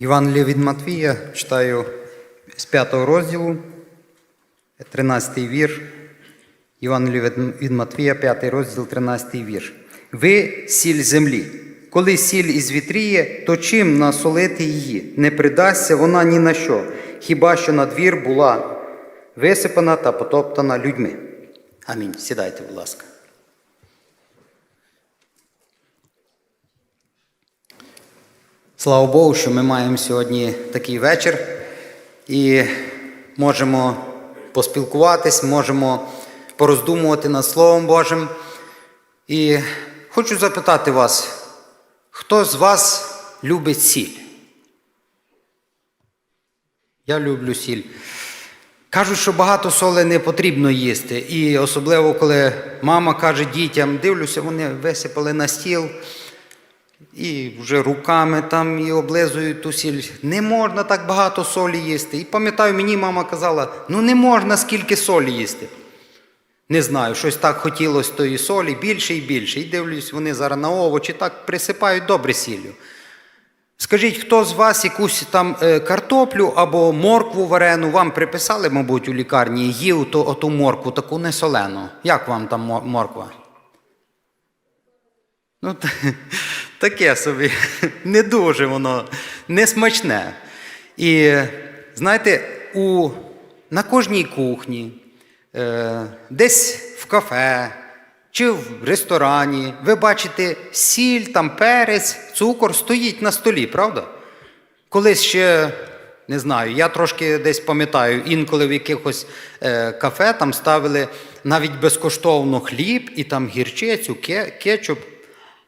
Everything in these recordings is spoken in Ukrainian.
Євангелія від Матвія читаю з 5 розділу, 13 вір. Євангелія від- Матвія, 5 розділ, 13 вірш. Ви сіль землі. Коли сіль ізвітріє, то чим насолити її? Не придасться вона ні на що, хіба що на двір була висипана та потоптана людьми. Амінь. Сідайте, будь ласка. Слава Богу, що ми маємо сьогодні такий вечір і можемо поспілкуватись, можемо пороздумувати над Словом Божим. І хочу запитати вас, хто з вас любить сіль? Я люблю сіль. Кажуть, що багато соли не потрібно їсти. І особливо, коли мама каже дітям, дивлюся, вони висипали на стіл і вже руками там і облизують ту сіль. Не можна так багато солі їсти. І пам'ятаю, мені мама казала, ну не можна скільки солі їсти. Не знаю, щось так хотілося тої солі більше і більше. І дивлюсь, вони зараз на овочі так присипають добре сіллю. Скажіть, хто з вас якусь там е, картоплю або моркву варену вам приписали, мабуть, у лікарні, їв то, оту моркву, таку несолену. Як вам там морква? Ну, таке собі, не дуже воно несмачне. І знаєте, у, на кожній кухні, е, десь в кафе чи в ресторані, ви бачите сіль, там перець, цукор стоїть на столі, правда? Колись ще, не знаю, я трошки десь пам'ятаю, інколи в якихось е, кафе там ставили навіть безкоштовно хліб і там гірчицю, ке, кетчуп.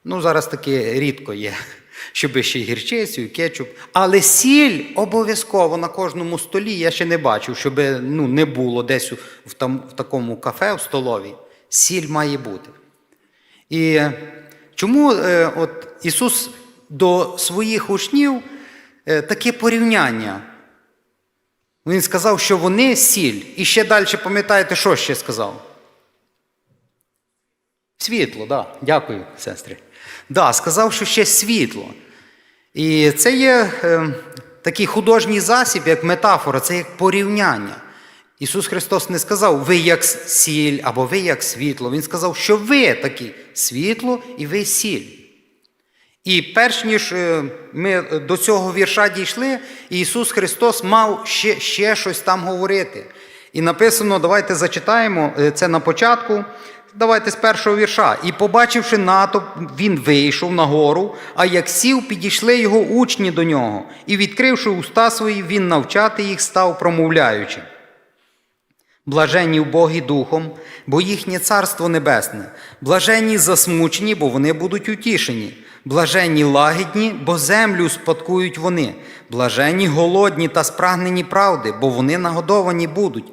Ну, зараз таке рідко є, щоб ще й гірчицю, і кетчуп. Але сіль обов'язково на кожному столі я ще не бачив, щоб ну, не було десь в, там, в такому кафе, в столовій. Сіль має бути. І чому е, от Ісус до своїх учнів е, таке порівняння? Він сказав, що вони сіль. І ще далі пам'ятаєте, що ще сказав? Світло, да. Дякую, сестри. Да, сказав, що ще світло. І це є е, такий художній засіб, як метафора, це як порівняння. Ісус Христос не сказав, ви як сіль або ви як світло. Він сказав, що ви такі світло і ви сіль. І перш ніж е, ми до цього вірша дійшли, Ісус Христос мав ще, ще щось там говорити. І написано, давайте зачитаємо е, це на початку. Давайте з першого вірша. І побачивши натовп, він вийшов на гору, а як сів, підійшли його учні до нього, і, відкривши уста свої, він навчати їх став, промовляючи. Блаженні вбогі духом, бо їхнє царство небесне, блаженні засмучені, бо вони будуть утішені, блаженні лагідні, бо землю спадкують вони, блаженні голодні та спрагнені правди, бо вони нагодовані будуть,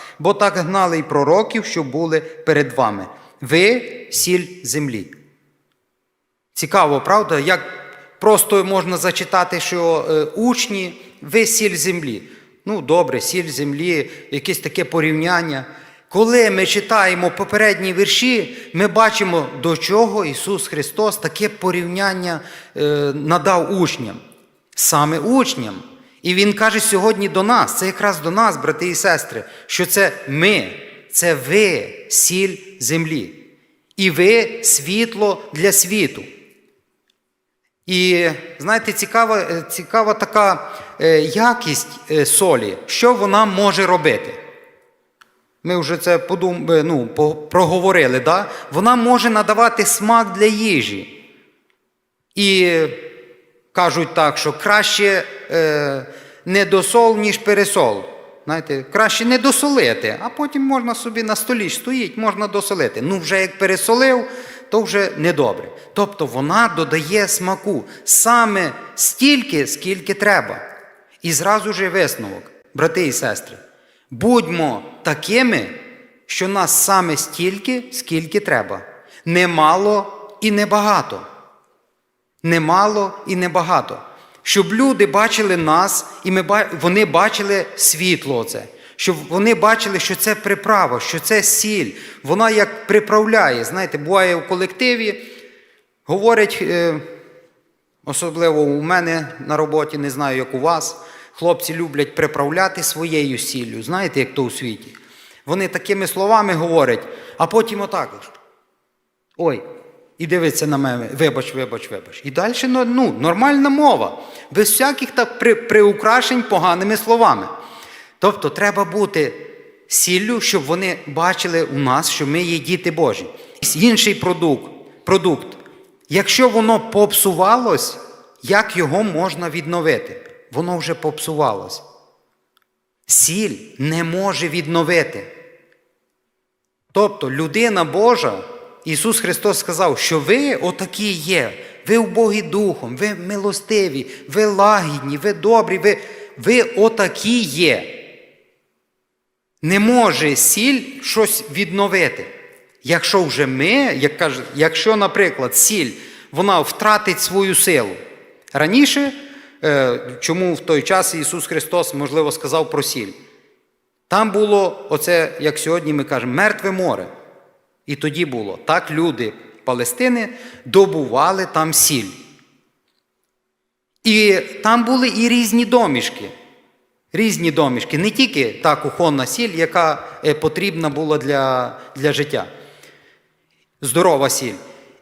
бо так гнали й пророків, що були перед вами. Ви сіль землі. Цікаво, правда? Як просто можна зачитати, що е, учні, ви сіль землі. Ну, добре, сіль землі, якесь таке порівняння. Коли ми читаємо попередні вірші, ми бачимо, до чого Ісус Христос таке порівняння е, надав учням, саме учням. І Він каже сьогодні до нас, це якраз до нас, брати і сестри, що це ми, це ви, сіль землі. І ви світло для світу. І знаєте, цікава, е, цікава така е, якість е, солі, що вона може робити. Ми вже це подум... ну, проговорили. Да? Вона може надавати смак для їжі. І кажуть так, що краще е, не досол, ніж пересол. Знаєте, краще не досолити, а потім можна собі на столі стоїть, можна досолити. Ну, вже як пересолив, то вже недобре. Тобто вона додає смаку саме стільки, скільки треба. І зразу ж висновок. брати і сестри, будьмо такими, що нас саме стільки, скільки треба. Немало і небагато. Немало і небагато. Щоб люди бачили нас, і ми, вони бачили світло це. Щоб вони бачили, що це приправа, що це сіль. Вона як приправляє. Знаєте, буває в колективі, говорять, е, особливо у мене на роботі, не знаю, як у вас. Хлопці люблять приправляти своєю сіллю. Знаєте, як то у світі. Вони такими словами говорять, а потім отак. Ой, і дивиться на мене, вибач, вибач, вибач. І далі ну, ну, нормальна мова, без всяких так при, приукрашень поганими словами. Тобто треба бути сіллю, щоб вони бачили у нас, що ми є діти Божі. Інший продукт, продукт. Якщо воно попсувалось, як його можна відновити? Воно вже попсувалось. Сіль не може відновити. Тобто людина Божа, Ісус Христос сказав, що ви отакі є, ви убогі духом, ви милостиві, ви лагідні, ви добрі, ви, ви отакі є. Не може сіль щось відновити. Якщо вже ми, як каже, якщо, наприклад, сіль вона втратить свою силу. Раніше, е, чому в той час Ісус Христос, можливо, сказав про сіль? Там було, оце, як сьогодні ми кажемо, мертве море. І тоді було. Так люди Палестини добували там сіль. І там були і різні домішки. Різні домішки, не тільки та кухонна сіль, яка е, потрібна була для, для життя. Здорова сіль.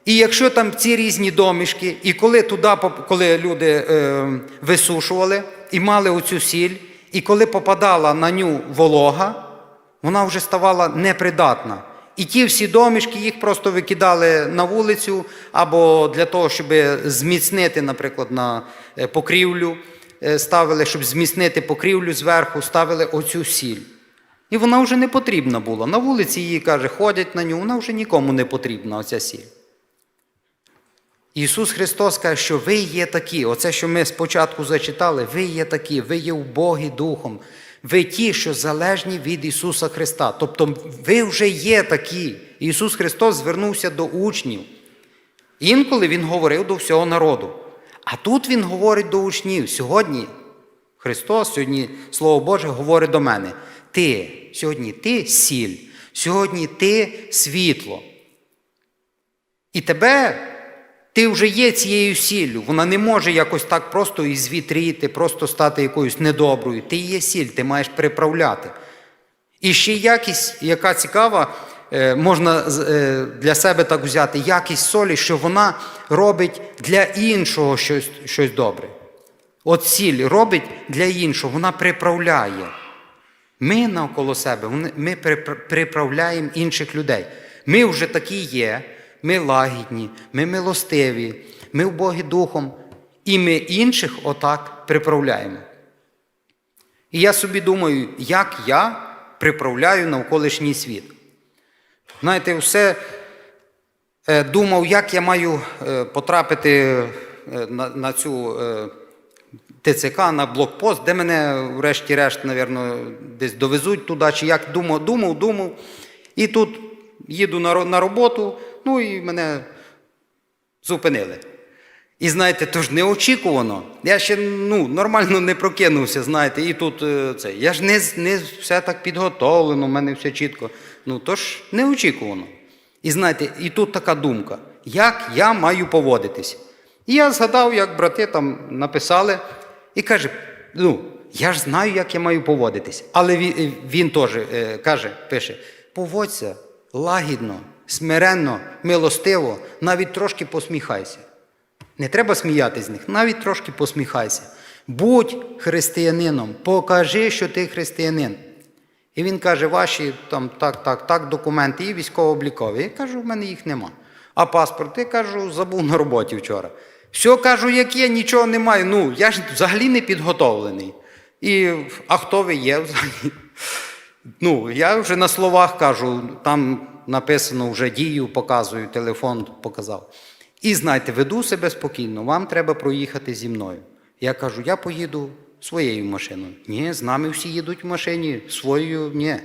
І якщо там ці різні домішки, і коли туди, коли люди е, висушували і мали оцю сіль, і коли попадала на ню волога, вона вже ставала непридатна. І ті всі домішки їх просто викидали на вулицю або для того, щоб зміцнити, наприклад, на е, покрівлю, е, ставили, щоб зміцнити покрівлю зверху, ставили оцю сіль. І вона вже не потрібна була. На вулиці її каже, ходять на ню, вона вже нікому не потрібна, оця сіль. Ісус Христос каже, що ви є такі. Оце, що ми спочатку зачитали, ви є такі, ви є убогі духом. Ви ті, що залежні від Ісуса Христа. Тобто ви вже є такі. Ісус Христос звернувся до учнів. Інколи Він говорив до всього народу. А тут Він говорить до учнів. Сьогодні Христос, сьогодні Слово Боже говорить до мене. Ти, сьогодні ти сіль, сьогодні ти світло. І тебе, ти вже є цією сіллю. Вона не може якось так просто і звітріти, просто стати якоюсь недоброю. Ти є сіль, ти маєш приправляти. І ще якість, яка цікава, е, можна е, для себе так взяти, якість солі, що вона робить для іншого щось, щось добре. От сіль робить для іншого, вона приправляє. Ми навколо себе, ми приправляємо інших людей. Ми вже такі є, ми лагідні, ми милостиві, ми в духом, і ми інших отак приправляємо. І я собі думаю, як я приправляю навколишній світ. Знаєте, все е, думав, як я маю е, потрапити е, на, на цю ТЦК, на блокпост, де мене, врешті-решт, напевно, десь довезуть туди, чи як думав, думав, думав. І тут їду на роботу, ну і мене зупинили. І знаєте, то ж неочікувано. Я ще ну, нормально не прокинувся, знаєте, і тут е, це. Я ж не, не все так підготовлено, в мене все чітко. Ну, то ж неочікувано. І знаєте, і тут така думка, як я маю поводитись. І я згадав, як брати там написали, і каже: ну, я ж знаю, як я маю поводитись. Але він, він теж е, каже, пише: поводься лагідно, смиренно, милостиво, навіть трошки посміхайся. Не треба сміятися з них, навіть трошки посміхайся. Будь християнином, покажи, що ти християнин. І він каже, ваші там так, так, так, документи і військово-облікові. Я кажу, в мене їх нема. А паспорт, я кажу, забув на роботі вчора. Все кажу, як є, нічого немає. Ну, я ж взагалі не підготовлений. І, а хто ви є взагалі? Ну, я вже на словах кажу, там написано вже дію, показую, телефон показав. І знаєте, веду себе спокійно, вам треба проїхати зі мною. Я кажу, я поїду своєю машиною. Ні, з нами всі їдуть в машині, своєю ні.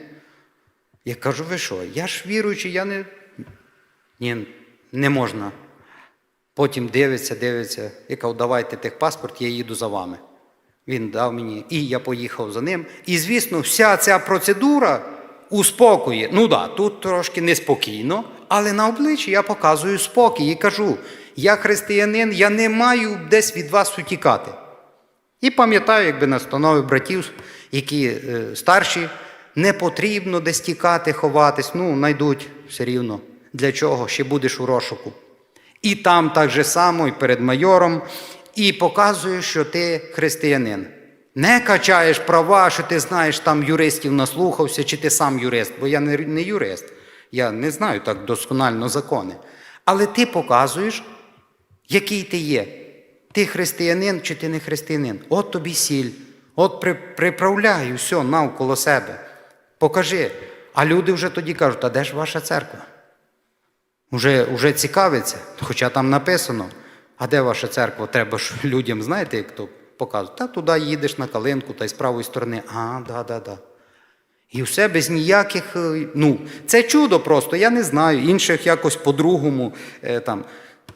Я кажу, ви що? Я ж віруючий, я не. Ні, не можна. Потім дивиться, дивиться. Я кажу, давайте техпаспорт, я їду за вами. Він дав мені, і я поїхав за ним. І, звісно, вся ця процедура успокоює. Ну да, тут трошки неспокійно, але на обличчі я показую спокій і кажу: я християнин, я не маю десь від вас утікати. І пам'ятаю, якби настанови братів, які е, старші, не потрібно десь тікати, ховатись, ну, знайдуть все рівно. Для чого? Ще будеш у розшуку. І там так же само, і перед майором, і показує, що ти християнин. Не качаєш права, що ти знаєш, там юристів наслухався, чи ти сам юрист, бо я не, не юрист, я не знаю так досконально закони. Але ти показуєш, який ти є. Ти християнин чи ти не християнин? От тобі сіль, от при, приправляй все навколо себе. Покажи. А люди вже тоді кажуть, а де ж ваша церква? Уже, уже цікавиться, хоча там написано, а де ваша церква? Треба ж людям, знаєте, як то показують, та туди їдеш на калинку, та й з правої сторони, а, да, да, да. І все без ніяких. е, Ну, це чудо просто, я не знаю. Інших якось по-другому е, там,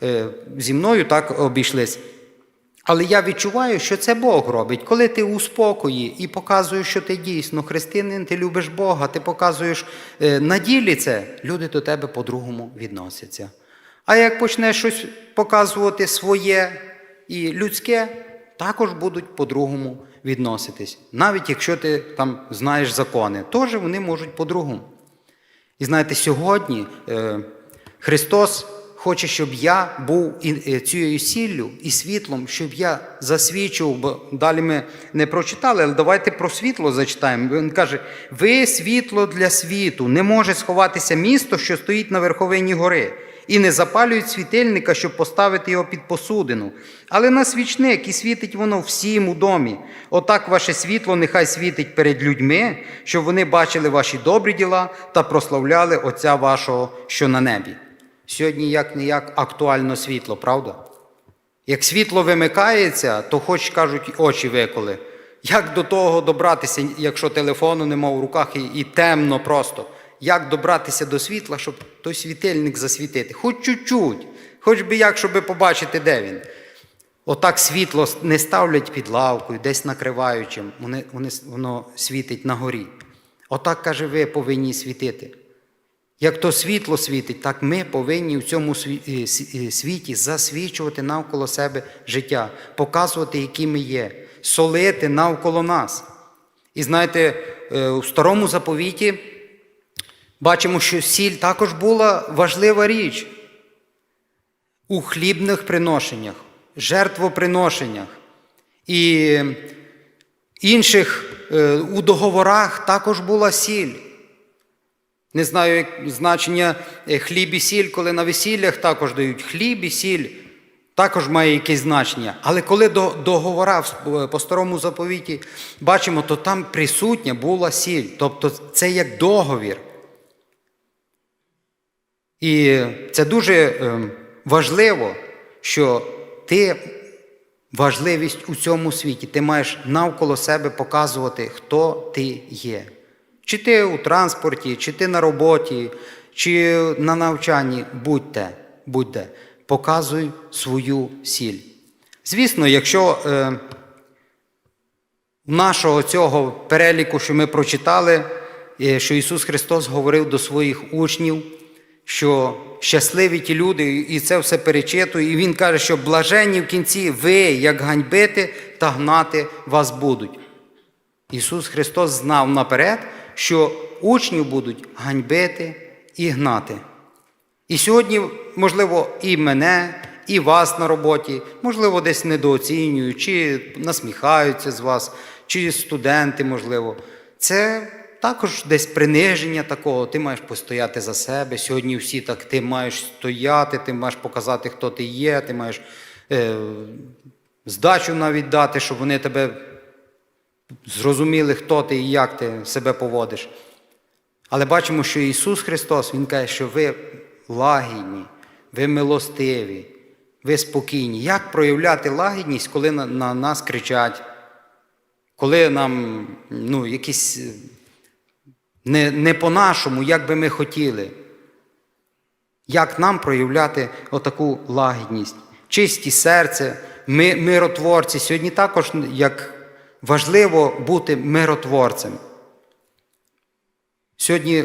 е, зі мною так обійшлись. Але я відчуваю, що це Бог робить. Коли ти у спокої і показуєш, що ти дійсно християнин, ти любиш Бога, ти показуєш на ділі це, люди до тебе по-другому відносяться. А як почнеш щось показувати своє і людське, також будуть по-другому відноситись. Навіть якщо ти там знаєш закони, теж вони можуть по-другому. І знаєте, сьогодні е, Христос хоче, щоб я був і- е, цією сіллю і світлом, щоб я засвідчував, бо далі ми не прочитали, але давайте про світло зачитаємо. Він каже: ви світло для світу, не може сховатися місто, що стоїть на верховині гори. І не запалюють світильника, щоб поставити його під посудину, але на свічник і світить воно всім у домі. Отак ваше світло нехай світить перед людьми, щоб вони бачили ваші добрі діла та прославляли Отця вашого, що на небі. Сьогодні як не як актуально світло, правда? Як світло вимикається, то хоч кажуть очі виколи. Як до того добратися, якщо телефону нема в руках і, і темно просто? Як добратися до світла, щоб той світильник засвітити? Хоч чуть-чуть, хоч би як, щоб побачити, де він. Отак світло не ставлять під лавкою, десь накриваючим, вони, воно світить на горі. Отак, каже, ви повинні світити. Як то світло світить, так ми повинні в цьому е, е, світі засвічувати навколо себе життя, показувати, які ми є, солити навколо нас. І знаєте, е, у старому заповіті бачимо, що сіль також була важлива річ у хлібних приношеннях, жертвоприношеннях і інших е, у договорах також була сіль. Не знаю, як значення е, хліб і сіль, коли на весіллях також дають хліб і сіль, також має якесь значення. Але коли до договора по старому заповіті бачимо, то там присутня була сіль. Тобто це як договір. І це дуже е, важливо, що ти важливість у цьому світі. Ти маєш навколо себе показувати, хто ти є. Чи ти у транспорті, чи ти на роботі, чи на навчанні, будьте, будьте, показуй свою сіль. Звісно, якщо е, нашого цього переліку, що ми прочитали, е, що Ісус Христос говорив до своїх учнів, що щасливі ті люди, і це все перечитує, і Він каже, що блаженні в кінці ви, як ганьбити та гнати вас будуть. Ісус Христос знав наперед, що учнів будуть ганьбити і гнати. І сьогодні, можливо, і мене, і вас на роботі, можливо, десь недооцінюють, чи насміхаються з вас, чи студенти, можливо. Це також десь приниження такого. Ти маєш постояти за себе. Сьогодні всі так, ти маєш стояти, ти маєш показати, хто ти є, ти маєш е, здачу навіть дати, щоб вони тебе зрозуміли, хто ти і як ти себе поводиш. Але бачимо, що Ісус Христос, Він каже, що ви лагідні, ви милостиві, ви спокійні. Як проявляти лагідність, коли на, на нас кричать? коли нам ну, якісь не, не по-нашому, як би ми хотіли, як нам проявляти отаку лагідність, чисті серце, ми, миротворці. Сьогодні також як важливо бути миротворцем. Сьогодні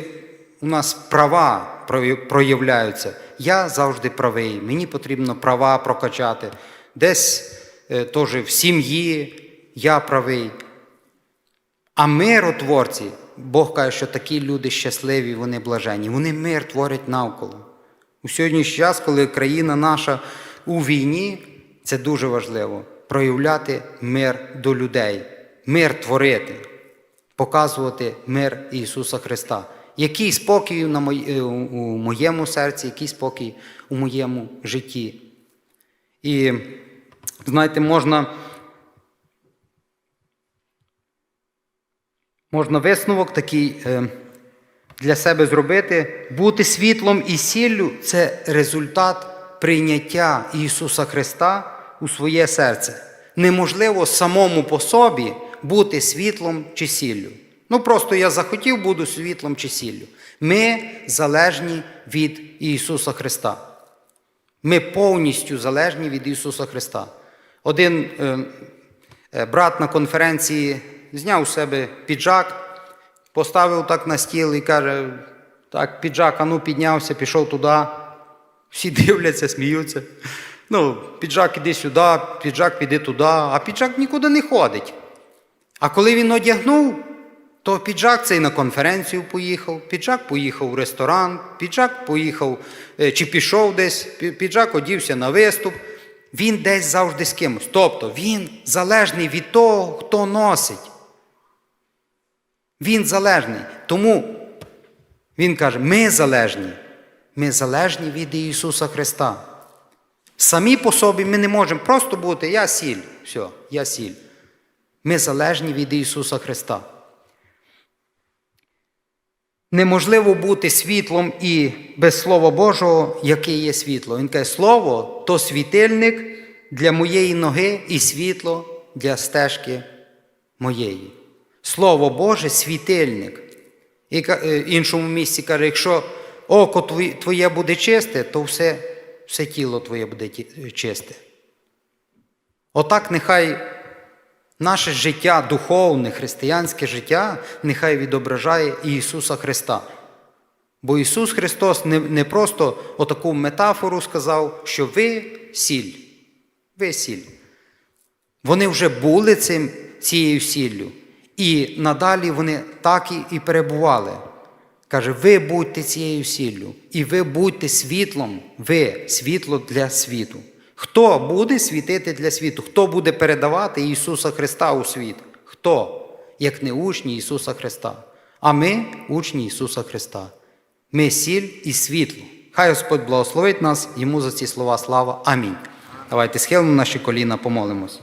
у нас права проявляються. Я завжди правий, мені потрібно права прокачати. Десь е, теж в сім'ї я правий. А миротворці, Бог каже, що такі люди щасливі, вони блажені. Вони мир творять навколо. У сьогоднішній час, коли країна наша у війні, це дуже важливо проявляти мир до людей, мир творити, показувати мир Ісуса Христа. Який спокій на мої- е, у моєму серці, який спокій у моєму житті. І знаєте, можна. Можна висновок такий е, для себе зробити. Бути світлом і сіллю це результат прийняття Ісуса Христа у своє серце. Неможливо самому по собі бути світлом чи сіллю. Ну просто я захотів, буду світлом чи сіллю. Ми залежні від Ісуса Христа. Ми повністю залежні від Ісуса Христа. Один е, е, брат на конференції зняв у себе піджак, поставив так на стіл і каже: так, піджак, а ну піднявся, пішов туди. Всі дивляться, сміються. Ну, піджак іди сюди, піджак піди туди, а піджак нікуди не ходить. А коли він одягнув, то піджак цей на конференцію поїхав, піджак поїхав в ресторан, піджак поїхав е, чи пішов десь, піджак одівся на виступ. Він десь завжди з кимось. Тобто він залежний від того, хто носить. Він залежний. Тому він каже: ми залежні. Ми залежні від Ісуса Христа. Самі по собі ми не можемо просто бути, я сіль, все, я сіль. Ми залежні від Ісуса Христа. Неможливо бути світлом і без Слова Божого, яке є світло. Він каже, Слово то світильник для моєї ноги і світло для стежки моєї. Слово Боже світильник. І е, іншому місці каже, якщо око твоє- буде чисте, то все, все тіло твоє буде чисте. Отак нехай наше життя, духовне, християнське життя, нехай відображає Ісуса Христа. Бо Ісус Христос не просто отаку метафору сказав, що ви сіль. Ви сіль. Вони вже були цим, цією сіллю. І надалі вони так і, перебували. Каже, ви будьте цією сіллю, і ви будьте світлом, ви світло для світу. Хто буде світити для світу? Хто буде передавати Ісуса Христа у світ? Хто? Як не учні Ісуса Христа. А ми учні Ісуса Христа. Ми сіль і світло. Хай Господь благословить нас, йому за ці слова слава. Амінь. Давайте схилимо наші коліна, помолимось.